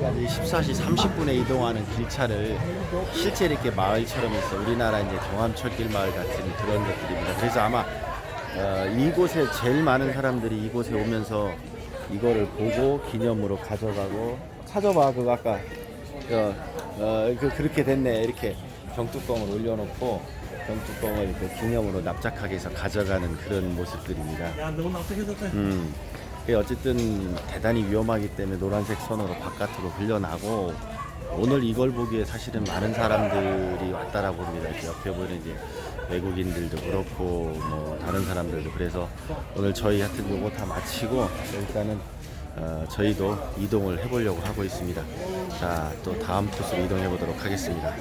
까지 14시 30분에 이동하는 길차를 실제 이렇게 마을처럼 있어 우리나라 이제 동암철길 마을 같은 그런 것들입니다. 그래서 아마 어, 이곳에 제일 많은 사람들이 이곳에 오면서 이거를 보고 기념으로 가져가고 찾아봐 그거 아까 어, 어, 그, 그렇게 됐네 이렇게 병뚜껑을 올려놓고 병뚜껑을 그 기념으로 납작하게 해서 가져가는 그런 모습들입니다. 야, 너 어떻게 됐다. 음. 어쨌든 대단히 위험하기 때문에 노란색 선으로 바깥으로 흘려나고 오늘 이걸 보기에 사실은 많은 사람들이 왔다라고. 이렇게 옆에 보이는 이제 외국인들도 그렇고 뭐 다른 사람들도 그래서 오늘 저희 하여튼 요거 다 마치고 일단은 어, 저희도 이동을 해보려고 하고 있습니다. 자, 또 다음 코스로 이동해 보도록 하겠습니다.